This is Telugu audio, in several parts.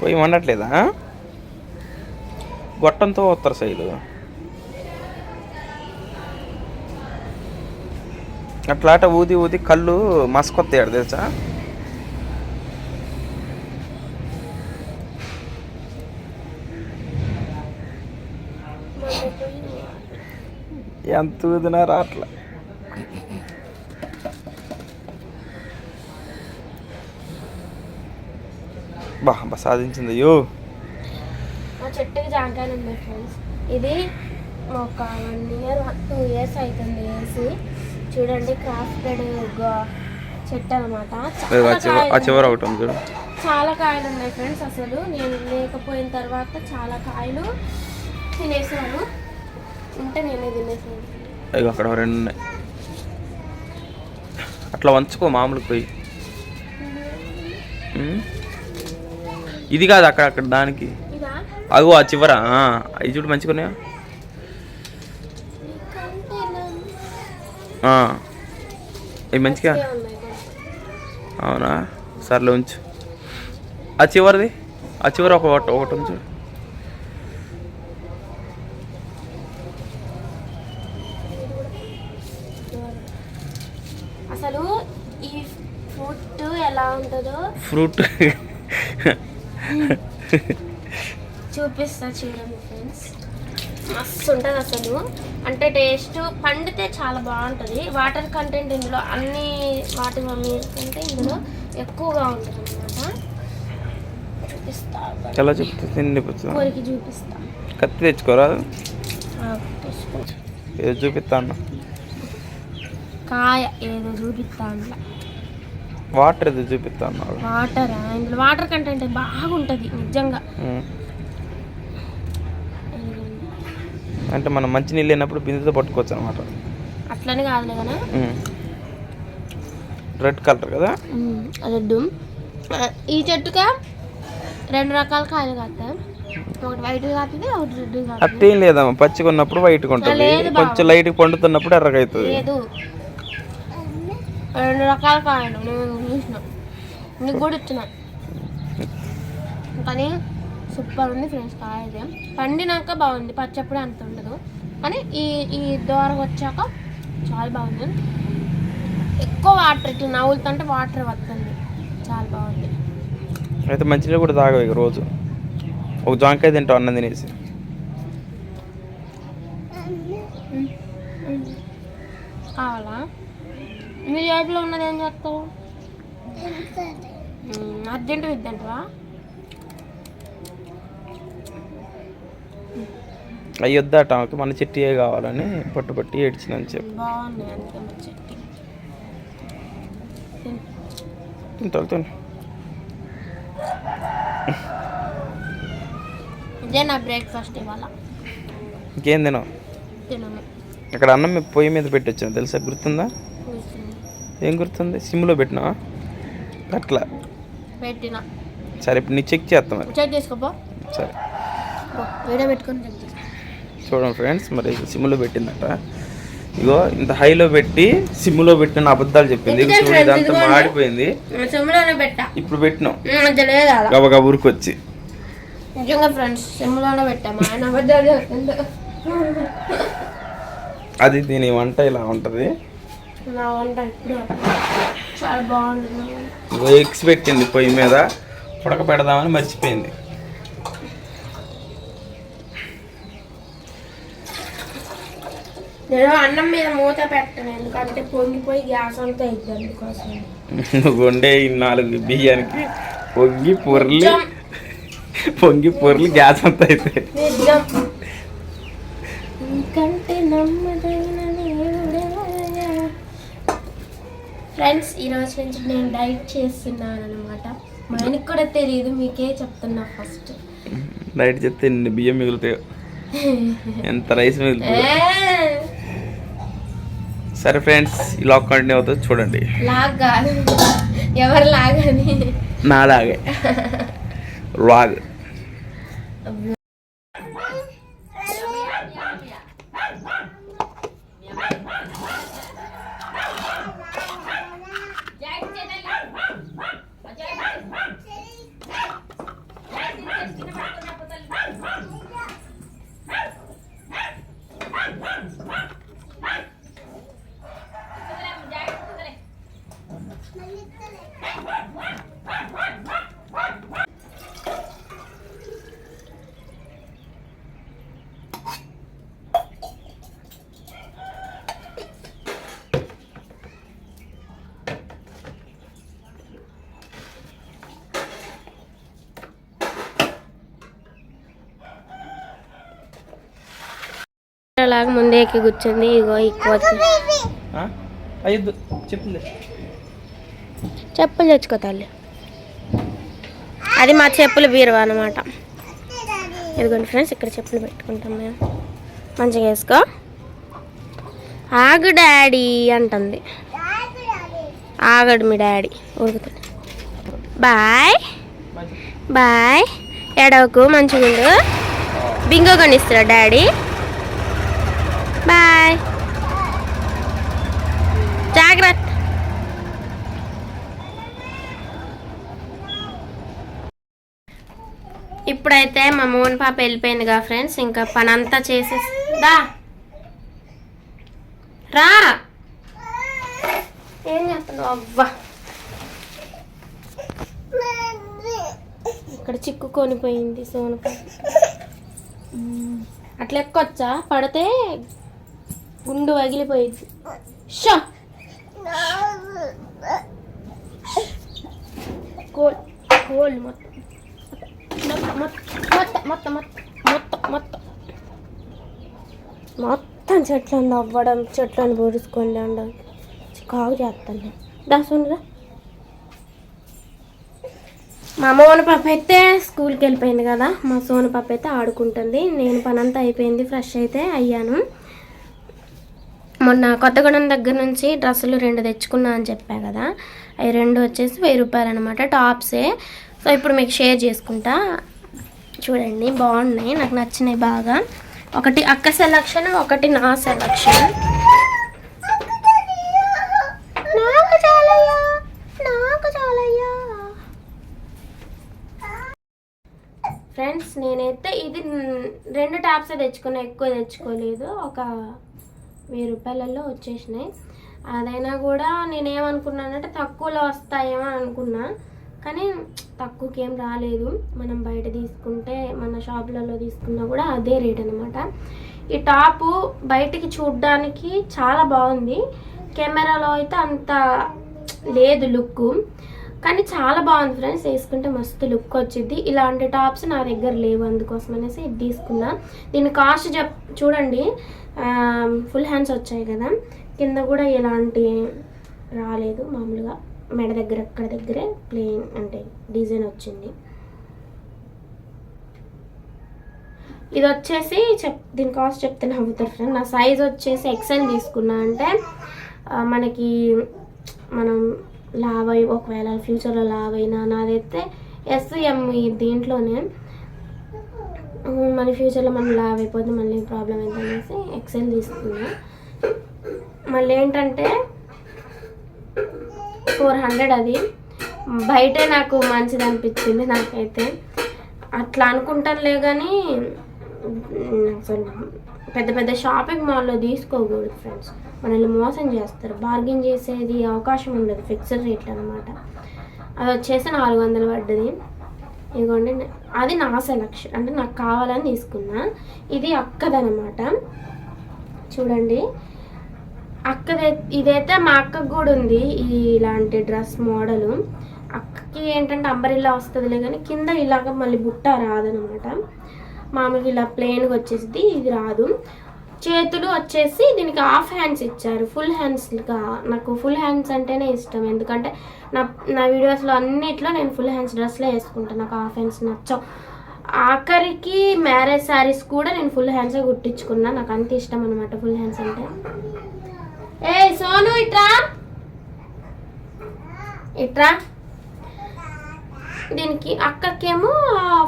పోయి వండట్లేదా? గొట్టంతో ఉత్తర సైడు. అట్లాట ఊది ఊది కళ్ళు మసకొత్తాడు తెలుసా? ఎంత ఊదినా రాట్లా బా బా సాధించింది. అయ్యో. మా చెట్టుకి జాంకాయలు ఉన్నాయి ఫ్రెండ్స్ ఇది ఒక వన్ ఇయర్ టూ ఇయర్స్ అవుతుంది వేసి చూడండి క్రాఫ్టెడ్ చెట్టు అనమాట చివర ఒకటి ఉంది చూడు. చాలా కాయలు ఉన్నాయి ఫ్రెండ్స్ అసలు. నేను లేకపోయిన తర్వాత చాలా కాయలు తినేసాను. ఉంటే నేనే తినేసాను. అక్కడ రెండు ఉన్నాయి. అట్లా వంచుకో మామూలు పోయి. ఇది కాదు అక్కడ అక్కడ దానికి. అగో ఆ చివర. అవి చూడు మంచిగా ఉన్నాయా? ఆ. ఇవి మంచిగా. అవునా? సర్లే ఉంచు. ఆ చివరిది? ఆ చివర ఒక ఒకటి ఒకటి ఉంచు. అసలు ఈ ఫ్రూట్ ఎలా ఉంటుందో? ఫ్రూట్ చూపిస్తా చూడండి ఫ్రెండ్స్ మస్తు ఉంటుంది అసలు. అంటే టేస్ట్ పండితే చాలా బాగుంటుంది. వాటర్ కంటెంట్ ఇందులో అన్ని వాటి మమ్మీ కంటే ఇందులో ఎక్కువగా ఉంటుంది అనమాట చూపిస్తా. చాలా పుచ్చుదాం. కోరికి చూపిస్తా. కత్తి తెచ్చుకోరా. ఏదో చూపిస్తా అన్న. కాయ ఏదో చూపిస్తా వాటర్ ఏదో చూపిస్తా అన్నాడు. వాటర్? ఇందులో వాటర్ కంటెంట్ బాగుంటుంది నిజంగా. అంటే మనం మంచి నీళ్ళు లేనప్పుడు బిందెతో పట్టుకోవచ్చు అనమాట అట్లనే కాదులే కానీ రెడ్ కలర్ కదా? రెడ్ ఈ చెట్టుగా రెండు రకాల కాయలు కాస్తాయి ఒకటి వైట్ కాస్తుంది ఒకటి రెడ్ కాస్తుంది అట్టేం లేదమ్మా. పచ్చిగా ఉన్నప్పుడు వైట్గా ఉంటుంది. కొంచెం లైట్గా పండుతున్నప్పుడు ఎర్రగా అవుతుంది లేదు. రెండు రకాల కాయలు నేను చూసిన. నీకు కూడా ఇచ్చిన. కానీ సూపర్ ఉంది ఫ్రెండ్స్ కాయ అయితే. పండినాక బాగుంది. పచ్చప్పుడు అంత ఉండదు. కానీ ఈ ఈ దోరకు వచ్చాక చాలా బాగుంది. ఎక్కువ వాటర్ ఇట్లా నవ్వులుతుంటే వాటర్ వస్తుంది. చాలా బాగుంది. అయితే మంచినీళ్ళు కూడా తాగవు ఇక రోజు. ఒక జాంకాయ తింటావు అన్నం తినేసి. కావాలా? మీ జేబులో ఉన్నది ఏం చేస్తావు? అర్జెంట్ ఇద్దంటవా? అవి వద్దట ఆమెకి మన చెట్టియే కావాలని పట్టు పట్టి ఏడ్చిందని చెప్పి తిను. ఇదే నా బ్రేక్ఫాస్ట్ ఇవాళ. ఇంకేం తినవు? ఇక్కడ అన్నం పొయ్యి మీద పెట్టి వచ్చాను తెలుసా? గుర్తుందా. ఏం గుర్తుంది? సిమ్లో పెట్టినావా అట్లా. పెట్టిన. సరే ఇప్పుడు నీ చెక్ చేస్తాం మరి. చెక్ చేసుకోపో. సరే. వీడియో పెట్టుకొని చెక్ చూడండి ఫ్రెండ్స్ మరి సిమ్లో పెట్టిందట. ఇగో ఇంత హైలో పెట్టి సిమ్లో పెట్టిన అబద్ధాలు చెప్పింది. ఇదంతా మాడిపోయింది. సిమ్లోనే పెట్టా. ఇప్పుడు పెట్టినాం. గబగబా ఊరికొచ్చి. నిజంగా ఫ్రెండ్స్ సిమ్లోనే ఆయన అబద్ధాలు. అది దీని వంట ఇలా ఉంటుంది. నా వంట ఇప్పుడు. చాలా బాగుంది. ఇగో ఎగ్స్ పెట్టింది పొయ్యి మీద. ఉడక పెడదామని మర్చిపోయింది. నేను అన్నం మీద మూత పెట్టను ఎందుకంటే పొంగిపోయి గ్యాస్ అంతా అవుతుంది అందుకోసం. నువ్వు వండే నాలుగు బియ్యానికి పొంగి పొర్లి. పొంగి పొర్లి గ్యాస్ అంతా నిజం. ఇంకంటే ఫ్రెండ్స్ ఈరోజు నుంచి నేను డైట్ చేస్తున్నాను అనమాట మా ఆయనకి కూడా తెలియదు మీకే చెప్తున్నా ఫస్ట్. నైట్ చెప్తే ఎన్ని బియ్యం మిగులుతాయో? ఎంత రైస్ మిగులుతుందో? సరే ఫ్రెండ్స్ ఇలా కంటిన్యూ అవుతుంది చూడండి. లాగ్ కాదు ఎవరు లాగని? నాలాగే. లాగ్. అలాగా ముందే ఎక్కి కూర్చుంది. ఇగో ఈ కోతి. ఆ? అయ్యొద్దు. చెప్పులే చెప్పులు తెచ్చుకో తల్లి. అది మా చెప్పుల బీరువా అనమాట ఇదిగోండి ఫ్రెండ్స్ ఇక్కడ చెప్పులు పెట్టుకుంటాం మేము. మంచిగా వేసుకో. ఆగు డాడీ అంటుంది. ఆగడు మీ డాడీ. ఉడుకుతాడు బాయ్. బాయ్ ఎడవకు మంచిగా ఉండు బింగో కొనిస్తాడా డాడీ బాయ్ జాగ్రత్త ఇప్పుడైతే మా మోహన్ పాప వెళ్ళిపోయింది కదా ఫ్రెండ్స్. ఇంకా పని అంతా చేసేసి దా. రా. ఏం చేస్తున్నావు? అవ్వా. ఇక్కడ చిక్కుకొని పోయింది సోనక. అట్లా ఎక్కొచ్చా? పడితే గుండు పగిలిపోయింది షో. కోల్ కోల్ మొత్తం. మొత్తం మొత్తం మొత్తం మొత్తం. మొత్తం చెట్లను నవ్వడం చెట్లను పొడుచుకొని ఉండడం. కాగు చేస్తాను దాసుండ్రా మా మోన పాప అయితే స్కూల్కి వెళ్ళిపోయింది కదా. మా సోన పాప అయితే ఆడుకుంటుంది. నేను పనంతా అయిపోయింది ఫ్రెష్ అయితే అయ్యాను. మొన్న కొత్తగూడెం దగ్గర నుంచి డ్రెస్సులు రెండు తెచ్చుకున్నా అని చెప్పా కదా. అవి రెండు వచ్చేసి వెయ్యి రూపాయలు అనమాట టాప్సే. సో ఇప్పుడు మీకు షేర్ చేసుకుంటా. చూడండి బాగున్నాయి నాకు నచ్చినాయి బాగా. ఒకటి అక్క సెలక్షన్ ఒకటి నా సెలక్షన్ నాకు ఫ్రెండ్స్ నేనైతే ఇది రెండు ట్యాప్సే తెచ్చుకున్నా ఎక్కువ తెచ్చుకోలేదు. ఒక వెయ్యి రూపాయలలో వచ్చేసినాయి. అదైనా కూడా నేనేమనుకున్నానంటే తక్కువలో వస్తాయేమో అనుకున్నా. కానీ తక్కువకి ఏం రాలేదు. మనం బయట తీసుకుంటే మన షాపులలో తీసుకున్నా కూడా అదే రేట్ అనమాట ఈ టాపు బయటికి చూడ్డానికి చాలా బాగుంది. కెమెరాలో అయితే అంత లేదు లుక్ కానీ చాలా బాగుంది ఫ్రెండ్స్. వేసుకుంటే మస్తు లుక్ వచ్చింది ఇలాంటి టాప్స్ నా దగ్గర లేవు అందుకోసం అనేసి ఇది తీసుకున్నా. దీని కాస్ట్ చెప్ చూడండి. ఫుల్ హ్యాండ్స్ వచ్చాయి కదా. కింద కూడా ఎలాంటి రాలేదు మామూలుగా. మెడ దగ్గర అక్కడ దగ్గరే ప్లెయిన్ అంటే డిజైన్ వచ్చింది. ఇది వచ్చేసి చెప్ దీని కాస్ట్ చెప్తే నవ్వుతారు ఫ్రెండ్ నా సైజ్ వచ్చేసి ఎక్సెల్ తీసుకున్నా అంటే మనకి మనం లావ్ అయి ఒకవేళ ఫ్యూచర్లో లావ్ అయినా నాదైతే ఎస్ఎం దీంట్లోనే మన ఫ్యూచర్లో మనం లావ్ అయిపోతే మళ్ళీ ప్రాబ్లం ఏంటనేసి ఎక్సెల్ తీసుకున్నా. మళ్ళీ ఏంటంటే ఫోర్ హండ్రెడ్ అది. బయటే నాకు మంచిది అనిపించింది నాకైతే. అట్లా అనుకుంటానులే కానీ అసలు పెద్ద పెద్ద షాపింగ్ మాల్లో తీసుకోకూడదు ఫ్రెండ్స్. మనల్ని మోసం చేస్తారు. బార్గెన్ చేసేది అవకాశం ఉండదు ఫిక్స్డ్ రేట్లు అనమాట అది వచ్చేసి నాలుగు వందలు పడ్డది. ఇదిగోండి అది నా సెలక్షన్ అంటే నాకు కావాలని తీసుకున్నా. ఇది అక్కదనమాట చూడండి. అక్కదే ఇదైతే మా అక్కకు కూడా ఉంది ఈ ఇలాంటి డ్రెస్ మోడలు. అక్కకి ఏంటంటే అంబరిల్లా వస్తుందిలే కానీ కింద ఇలాగ మళ్ళీ బుట్ట రాదనమాట. మామూలుగా ఇలా ప్లెయిన్గా వచ్చేసి ఇది రాదు. చేతులు వచ్చేసి దీనికి హాఫ్ హ్యాండ్స్ ఇచ్చారు ఫుల్ హ్యాండ్స్గా. నాకు ఫుల్ హ్యాండ్స్ అంటేనే ఇష్టం. ఎందుకంటే నా నా వీడియోస్లో అన్నిట్లో నేను ఫుల్ హ్యాండ్స్ డ్రెస్లే వేసుకుంటాను నాకు హాఫ్ హ్యాండ్స్ నచ్చవు. ఆఖరికి మ్యారేజ్ శారీస్ కూడా నేను ఫుల్ హ్యాండ్సే కుట్టించుకున్నా నాకు అంత ఇష్టం అనమాట ఫుల్ హ్యాండ్స్ అంటే. ఏ సోను ఇట్రా? ఇట్రా? దీనికి అక్కకేమో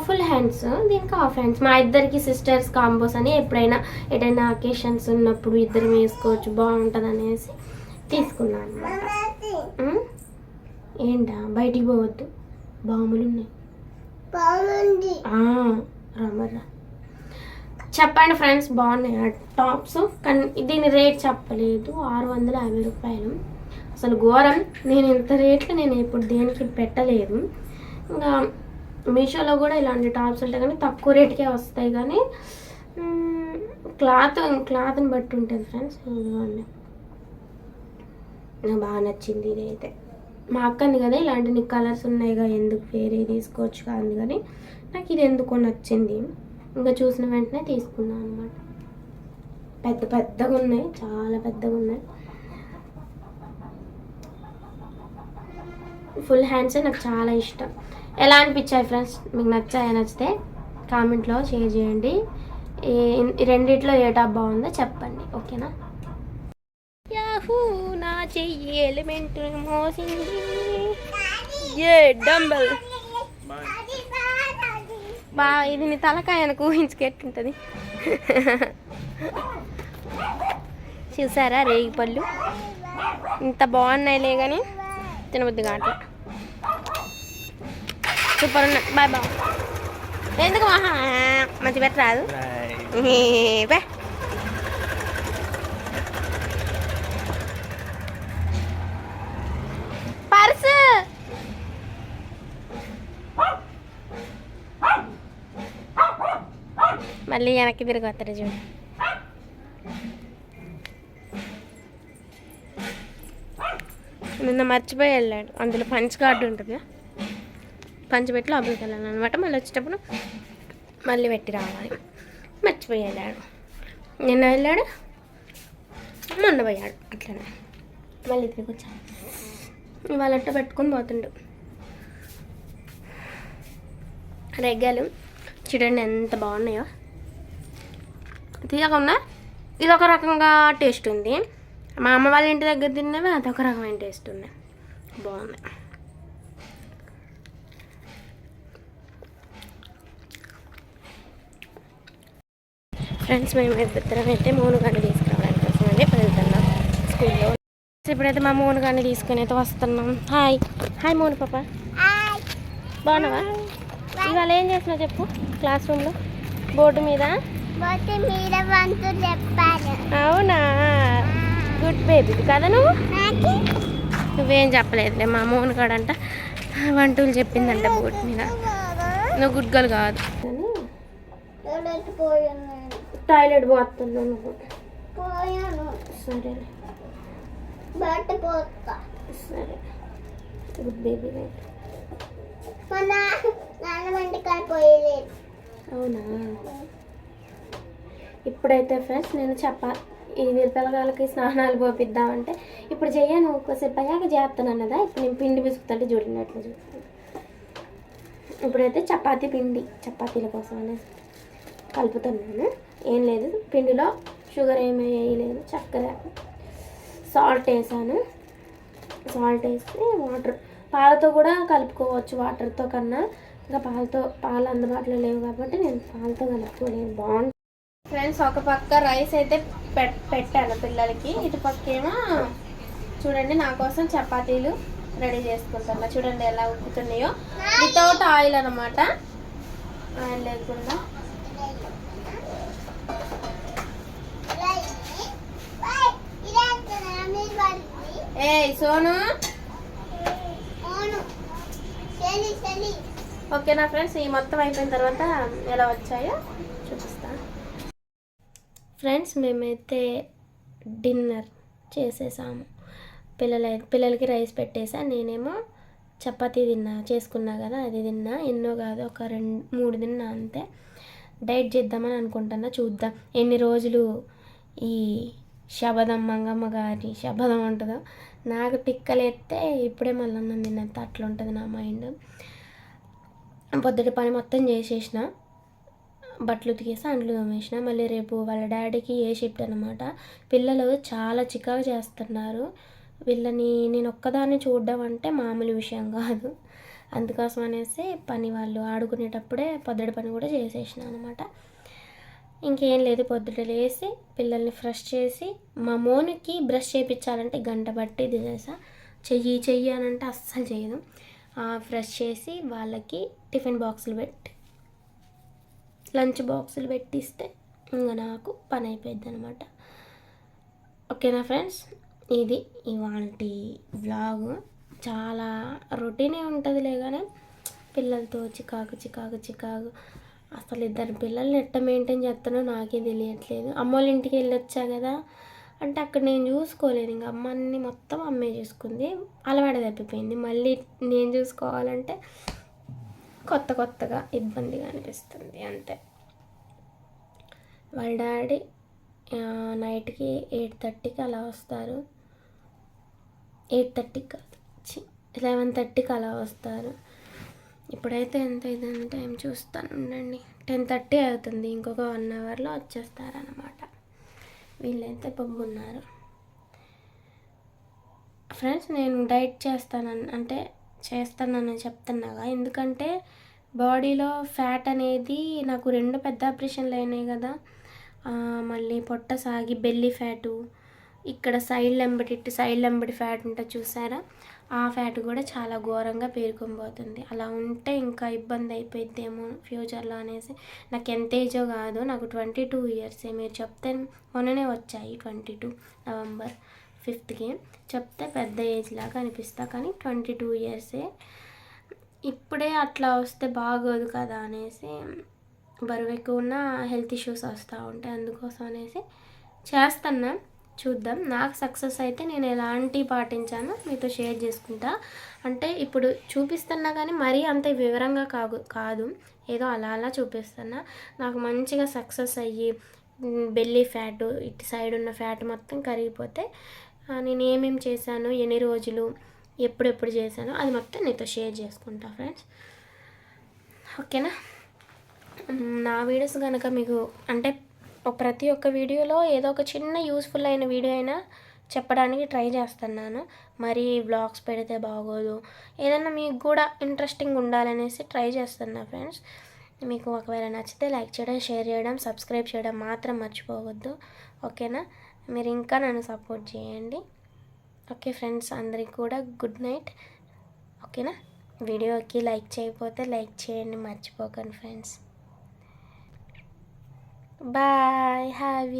ఫుల్ హ్యాండ్స్ దీనికి హాఫ్ హ్యాండ్స్ మా ఇద్దరికి సిస్టర్స్ కాంబోస్ అని ఎప్పుడైనా ఎటైనా అకేషన్స్ ఉన్నప్పుడు ఇద్దరం వేసుకోవచ్చు బాగుంటుంది అనేసి తీసుకున్నాను అనమాట ఏంటా? బయటికి పోవద్దు. బాములు ఉన్నాయి ఆ, రమ్మరా చెప్పండి ఫ్రెండ్స్ బాగున్నాయి? ఆ టాప్స్? కానీ దీని రేట్ చెప్పలేదు. ఆరు వందల యాభై రూపాయలు. అసలు ఘోరం. నేను ఇంత రేట్లు నేను ఇప్పుడు దేనికి పెట్టలేదు. ఇంకా మీషోలో కూడా ఇలాంటి టాప్స్ ఉంటాయి కానీ తక్కువ రేట్కే వస్తాయి కానీ క్లాత్ క్లాత్ని బట్టి ఉంటుంది ఫ్రెండ్స్. ఇదిగోండి. నాకు బాగా నచ్చింది ఇది అయితే మా అక్కంది కదా ఇలాంటి నీకు కలర్స్ ఉన్నాయిగా ఎందుకు వేరే తీసుకోవచ్చు కాదు కానీ నాకు ఇది ఎందుకో నచ్చింది. ఇంకా చూసిన వెంటనే తీసుకున్నాను అనమాట పెద్ద పెద్దగా ఉన్నాయి చాలా పెద్దగా ఉన్నాయి. ఫుల్ హ్యాండ్స్ నాకు చాలా ఇష్టం. ఎలా అనిపించాయి ఫ్రెండ్స్ మీకు నచ్చాయా? నచ్చితే కామెంట్లో షేర్ చేయండి. ఈ- రెండిట్లో ఏ టాప్ బాగుందో చెప్పండి. ఓకేనా? యాహూ నా చెయ్యి ఎలిమెంట్ మోసింది. ఏ డంబల్ బా ఇది నీ తలకాయనకు ఊహించుకెట్టుంటుంది చూసారా రేగి పళ్ళు? ఇంత బాగున్నాయిలే కానీ తినబుద్ది కావట్లే. సూపర్ ఉన్నాయి. Bye bye. ఎందుకు మహా? మంచి పెట్టరాదు? బే. మళ్ళీ వెనక్కి తిరిగి వస్తాడు చూడు. నిన్న మర్చిపోయి వెళ్ళాడు. అందులో పంచ్ కార్డు ఉంటుంది. పంచపెట్టి లోపలికి వెళ్ళాను అనమాట మళ్ళీ వచ్చేటప్పుడు మళ్ళీ పెట్టి రావాలి. మర్చిపోయి వెళ్ళాడు. నిన్న వెళ్ళాడు. మొన్న పోయాడు. అట్లనే. మళ్ళీ తిరిగి వచ్చాడు. ఇవాళ పెట్టుకొని పోతుండు. రెగ్గాలు చూడండి ఎంత బాగున్నాయో. తీయకుండా ఇది ఒక రకంగా టేస్ట్ ఉంది. మా అమ్మ వాళ్ళ ఇంటి దగ్గర తిన్నవి అదొక రకమైన టేస్ట్ ఉంది. బాగుంది. ఫ్రెండ్స్ మేము ఇద్దరం అయితే మౌనగాన్ని తీసుకురావడానికి అండి. వెళ్తున్నాం స్కూల్లో. ఇప్పుడైతే మా మౌనగాన్ని తీసుకుని అయితే వస్తున్నాం. హాయ్ హాయ్ మౌన పాప. బాగున్నావా? ఇవాళ ఏం చేసినావు చెప్పు? క్లాస్ రూమ్లో బోర్డు మీద? పోతే మీద వంతు చెప్పాను. అవునా? గుడ్ బేబీ కదా నువ్వు? నువ్వేం చెప్పలేదులే మా మౌనగాడంట వంటలు చెప్పిందంట బోర్డు మీద. నువ్వు గుడ్ గర్ల్ కాదు. పోయాను. టాయిలెట్ పోయాను సరే. సరే గుడ్ బేబీ మన నాన్న వంటకాలు పోయలేదు. అవునా? ఇప్పుడైతే ఫ్రెండ్స్ నేను చెప్పా ఈ పిల్లగాళ్ళకి స్నానాలు పోపిద్దామంటే ఇప్పుడు చెయ్యను కొద్దిసేపు అయ్యాక చేస్తాను అన్నదా? ఇప్పుడు నేను పిండి పిసుకుతుంటే చూడండి అట్లా చూస్తాను. ఇప్పుడైతే చపాతీ పిండి చపాతీల కోసం అనేసి కలుపుతున్నాను ఏం లేదు పిండిలో షుగర్ ఏమీ వేయలేదు చక్కెర సాల్ట్ వేసాను. సాల్ట్ వేసి వాటర్ పాలతో కూడా కలుపుకోవచ్చు వాటర్తో కన్నా. ఇంకా పాలతో పాలు అందుబాటులో లేవు కాబట్టి నేను పాలతో కలుపుకోలేదు. బాగుంటుంది. ఫ్రెండ్స్ ఒక పక్క రైస్ అయితే పెట్ పెట్టాను పిల్లలకి. ఇటు పక్క ఏమో చూడండి నా కోసం చపాతీలు రెడీ చేసుకుంటున్నా. చూడండి ఎలా ఉక్కుతున్నాయో వితౌట్ ఆయిల్ అనమాట ఆయిల్ లేకుండా. ఏ సోను. ఓకేనా ఫ్రెండ్స్ ఈ మొత్తం అయిపోయిన తర్వాత ఎలా వచ్చాయో? ఫ్రెండ్స్ మేమైతే డిన్నర్ చేసేసాము. పిల్లల పిల్లలకి రైస్ పెట్టేసా నేనేమో చపాతీ తిన్నా చేసుకున్నా కదా అది తిన్నా. ఎన్నో కాదు ఒక రెండు మూడు తిన్నా అంతే. డైట్ చేద్దామని అనుకుంటున్నా చూద్దాం. ఎన్ని రోజులు ఈ శబదం మంగమ్మ గారి శబదం ఉంటుందో. నాకు టిక్కలేస్తే ఇప్పుడే మళ్ళీ అన్నం తిన్నంత అట్లా ఉంటుంది నా మైండ్. పొద్దుటి పని మొత్తం చేసేసిన. బట్టలు ఉతికేసి అంట్లు తోమేసిన. మళ్ళీ రేపు వాళ్ళ డాడీకి ఏ షిఫ్ట్ అనమాట పిల్లలు చాలా చికాకు చేస్తున్నారు. వీళ్ళని నేను ఒక్కదాన్ని చూడడం అంటే మామూలు విషయం కాదు. అందుకోసం అనేసి పని వాళ్ళు ఆడుకునేటప్పుడే పొద్దుడి పని కూడా చేసేసిన అనమాట ఇంకేం లేదు పొద్దుట లేసి పిల్లల్ని ఫ్రెష్ చేసి మా మోనుకి బ్రష్ చేయించాలంటే గంట పట్టి తినేసా చెయ్యి చెయ్యి అని అంటే అస్సలు చేయదు ఫ్రెష్ చేసి వాళ్ళకి టిఫిన్ బాక్సులు పెట్టి లంచ్ బాక్సులు పెట్టిస్తే ఇంకా నాకు పని అయిపోయింది అనమాట ఓకేనా ఫ్రెండ్స్? ఇది ఇవాళ వ్లాగ్. చాలా రొటీనే ఉంటుందిలే కానీ పిల్లలతో చికాకు చికాకు చికాకు. అసలు ఇద్దరు పిల్లల్ని ఎట్ట మెయింటైన్ చేస్తానో నాకే తెలియట్లేదు. అమ్మోళ్ళ ఇంటికి వెళ్ళి వచ్చా కదా అంటే అక్కడ నేను చూసుకోలేదు ఇంకా అమ్మ అన్ని మొత్తం అమ్మే చూసుకుంది. అలవాటు తప్పిపోయింది. మళ్ళీ నేను చూసుకోవాలంటే కొత్త కొత్తగా ఇబ్బందిగా అనిపిస్తుంది అంతే. వాళ్ళ డాడీ నైట్కి ఎయిట్ థర్టీకి అలా వస్తారు. ఎయిట్ థర్టీకి కాదు లెవెన్ థర్టీకి అలా వస్తారు. ఇప్పుడైతే ఎంత ఇదంటే టైం చూస్తాను ఉండండి. టెన్ థర్టీ అవుతుంది ఇంకొక వన్ అవర్లో వచ్చేస్తారనమాట వీళ్ళైతే పబ్బున్నారు ఫ్రెండ్స్ నేను డైట్ చేస్తానని అంటే చేస్తానని చెప్తున్నాగా. ఎందుకంటే బాడీలో ఫ్యాట్ అనేది నాకు రెండు పెద్ద ఆపరేషన్లు అయినాయి కదా. మళ్ళీ పొట్ట సాగి బెల్లి ఫ్యాటు ఇక్కడ సైడ్ లెంబడి సైడ్ లెంబడి ఫ్యాట్ ఉంటుంది చూసారా? ఆ ఫ్యాట్ కూడా చాలా ఘోరంగా పేరుకొని అలా ఉంటే ఇంకా ఇబ్బంది అయిపోయిద్దేమో ఫ్యూచర్లో అనేసి. నాకు ఎంత ఏజో కాదు నాకు ట్వంటీ టూ ఇయర్సే. మీరు చెప్తే మొన్ననే వచ్చాయి ట్వంటీ టూ నవంబర్. ఫిఫ్త్కి చెప్తే పెద్ద ఏజ్ లాగా అనిపిస్తా కానీ ట్వంటీ టూ ఇయర్సే ఇప్పుడే అట్లా వస్తే బాగోదు కదా అనేసి బరువు ఎక్కువ ఉన్న హెల్త్ ఇష్యూస్ వస్తూ ఉంటాయి అందుకోసం అనేసి చేస్తున్నా. చూద్దాం. నాకు సక్సెస్ అయితే నేను ఎలాంటి పాటించానో మీతో షేర్ చేసుకుంటా. అంటే ఇప్పుడు చూపిస్తున్నా కానీ మరీ అంత వివరంగా కాదు కాదు. ఏదో అలా అలా చూపిస్తున్నా. నాకు మంచిగా సక్సెస్ అయ్యి బెల్లీ ఫ్యాట్ ఇటు సైడ్ ఉన్న ఫ్యాట్ మొత్తం కరిగిపోతే నేను ఏమేమి చేశాను? ఎన్ని రోజులు? ఎప్పుడెప్పుడు చేశాను? అది మొత్తం నీతో షేర్ చేసుకుంటా ఫ్రెండ్స్. ఓకేనా? నా వీడియోస్ కనుక మీకు అంటే ప్రతి ఒక్క వీడియోలో ఏదో ఒక చిన్న యూస్ఫుల్ అయిన వీడియో అయినా చెప్పడానికి ట్రై చేస్తున్నాను. మరి వ్లాగ్స్ పెడితే బాగోదు. ఏదైనా మీకు కూడా ఇంట్రెస్టింగ్ ఉండాలనేసి ట్రై చేస్తున్నా ఫ్రెండ్స్. మీకు ఒకవేళ నచ్చితే లైక్ చేయడం షేర్ చేయడం సబ్స్క్రైబ్ చేయడం మాత్రం మర్చిపోవద్దు. ఓకేనా? మీరు ఇంకా నన్ను సపోర్ట్ చేయండి. ఓకే ఫ్రెండ్స్ అందరికి కూడా గుడ్ నైట్. ఓకేనా? వీడియోకి లైక్ చేయకపోతే లైక్ చేయండి మర్చిపోకండి ఫ్రెండ్స్. Bye have